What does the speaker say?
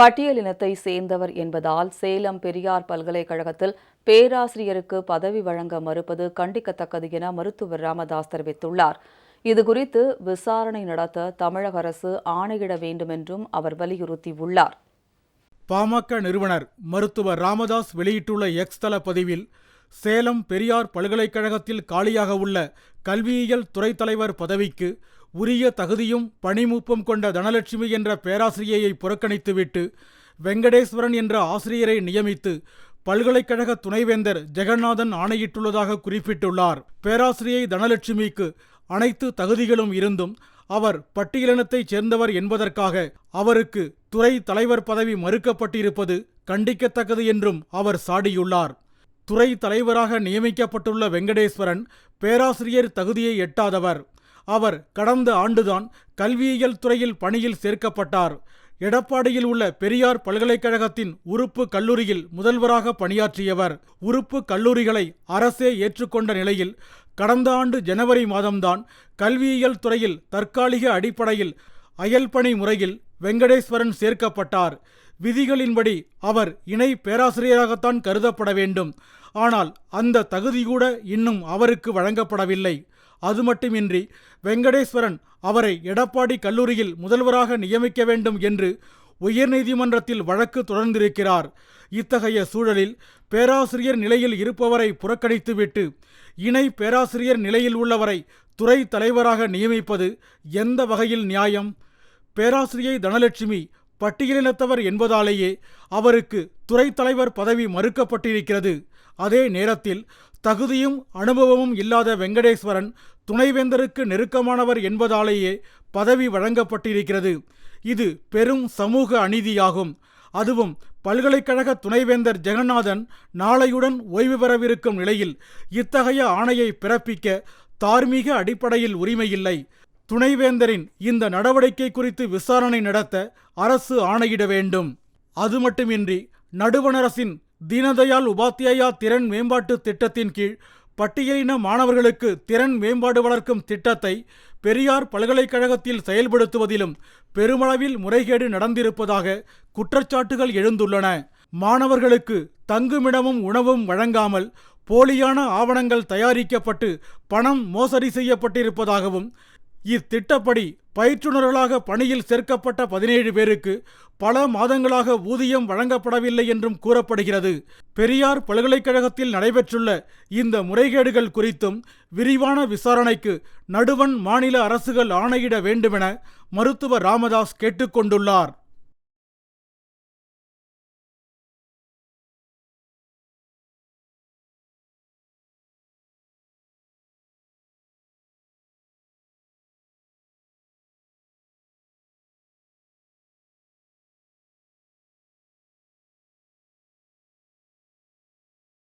பட்டியலினத்தை சேர்ந்தவர் என்பதால் சேலம் பெரியார் பல்கலைக்கழகத்தில் பேராசிரியருக்கு பதவி வழங்க மறுப்பது கண்டிக்கத்தக்கது என மருத்துவர் ராமதாஸ் தெரிவித்துள்ளார். இதுகுறித்து விசாரணை நடத்த தமிழக அரசு ஆணையிட வேண்டும் என்றும் அவர் வலியுறுத்தியுள்ளார். பாமக நிறுவனர் மருத்துவர் ராமதாஸ் வெளியிட்டுள்ள எக்ஸ் தள பதிவில் சேலம் பெரியார் பல்கலைக்கழகத்தில் காலியாக உள்ள கல்வியியல் துறைத் தலைவர் பதவிக்கு உரிய தகுதியும் பணிமூப்பும் கொண்ட தனலட்சுமி என்ற பேராசிரியையை புறக்கணித்துவிட்டு வெங்கடேஸ்வரன் என்ற ஆசிரியரை நியமித்து பல்கலைக்கழக துணைவேந்தர் ஜெகநாதன் ஆணையிட்டுள்ளதாக குறிப்பிட்டுள்ளார். பேராசிரியை தனலட்சுமிக்கு அனைத்து தகுதிகளும் இருந்தும் அவர் பட்டியலினத்தைச் சேர்ந்தவர் என்பதற்காக அவருக்கு துறை தலைவர் பதவி மறுக்கப்பட்டிருப்பது கண்டிக்கத்தக்கது என்றும் அவர் சாடியுள்ளார். துறை தலைவராக நியமிக்கப்பட்டுள்ள வெங்கடேஸ்வரன் பேராசிரியர் தகுதியை எட்டாதவர். அவர் கடந்த ஆண்டுதான் கல்வியியல் துறையில் பணியில் சேர்க்கப்பட்டார். எடப்பாடியில் உள்ள பெரியார் பல்கலைக்கழகத்தின் உறுப்பு கல்லூரியில் முதல்வராக பணியாற்றியவர். உறுப்பு கல்லூரிகளை அரசே ஏற்றுக்கொண்ட நிலையில் கடந்த ஆண்டு ஜனவரி மாதம்தான் கல்வியியல் துறையில் தற்காலிக அடிப்படையில் அயல்பணி முறையில் வெங்கடேஸ்வரன் சேர்க்கப்பட்டார். விதிகளின்படி அவர் இணை பேராசிரியராகத்தான் கருதப்பட வேண்டும். ஆனால் அந்த தகுதி கூட இன்னும் அவருக்கு வழங்கப்படவில்லை. அது மட்டுமின்றி வெங்கடேஸ்வரன் அவரை எடப்பாடி கல்லூரியில் முதல்வராக நியமிக்க வேண்டும் என்று உயர்நீதிமன்றத்தில் வழக்கு தொடர்ந்திருக்கிறார். இத்தகைய சூழலில் பேராசிரியர் நிலையில் இருப்பவரை புறக்கணித்துவிட்டு இணை பேராசிரியர் நிலையில் உள்ளவரை துறை தலைவராக நியமிப்பது எந்த வகையில் நியாயம்? பேராசிரியை தனலட்சுமி பட்டியலினத்தவர் என்பதாலேயே அவருக்கு துறை தலைவர் பதவி மறுக்கப்பட்டிருக்கிறது. அதே நேரத்தில் தகுதியும் அனுபவமும் இல்லாத வெங்கடேஸ்வரன் துணைவேந்தருக்கு நெருக்கமானவர் என்பதாலேயே பதவி வழங்கப்பட்டிருக்கிறது. இது பெரும் சமூக அநீதியாகும். அதுவும் பல்கலைக்கழக துணைவேந்தர் ஜெகநாதன் நாளையுடன் ஓய்வு பெறவிருக்கும் நிலையில் இத்தகைய ஆணையை பிறப்பிக்க தார்மீக அடிப்படையில் உரிமையில்லை. துணைவேந்தரின் இந்த நடவடிக்கை குறித்து விசாரணை நடத்த அரசு ஆணையிட வேண்டும். அது மட்டுமின்றி நடுவணரசின் தீனதயாள் உபாத்தியாயா திறன் மேம்பாட்டு திட்டத்தின் கீழ் பட்டியலின மாணவர்களுக்கு திறன் மேம்பாடு வளர்க்கும் திட்டத்தை பெரியார் பல்கலைக்கழகத்தில் செயல்படுத்துவதிலும் பெருமளவில் முறைகேடு நடந்திருப்பதாக குற்றச்சாட்டுகள் எழுந்துள்ளன. மாணவர்களுக்கு தங்குமிடமும் உணவும் வழங்காமல் போலியான ஆவணங்கள் தயாரிக்கப்பட்டு பணம் மோசடி செய்யப்பட்டிருப்பதாகவும் இத்திட்டப்படி பயிற்றுநர்களாக பணியில் சேர்க்கப்பட்ட பதினேழு பேருக்கு பல மாதங்களாக ஊதியம் வழங்கப்படவில்லை என்றும் கூறப்படுகிறது. பெரியார் பல்கலைக்கழகத்தில் நடைபெற்றுள்ள இந்த முறைகேடுகள் குறித்தும் விரிவான விசாரணைக்கு நடுவன் மாநில அரசுகள் ஆணையிட வேண்டுமென மருத்துவர் ராமதாஸ் கேட்டுக்கொண்டுள்ளார்.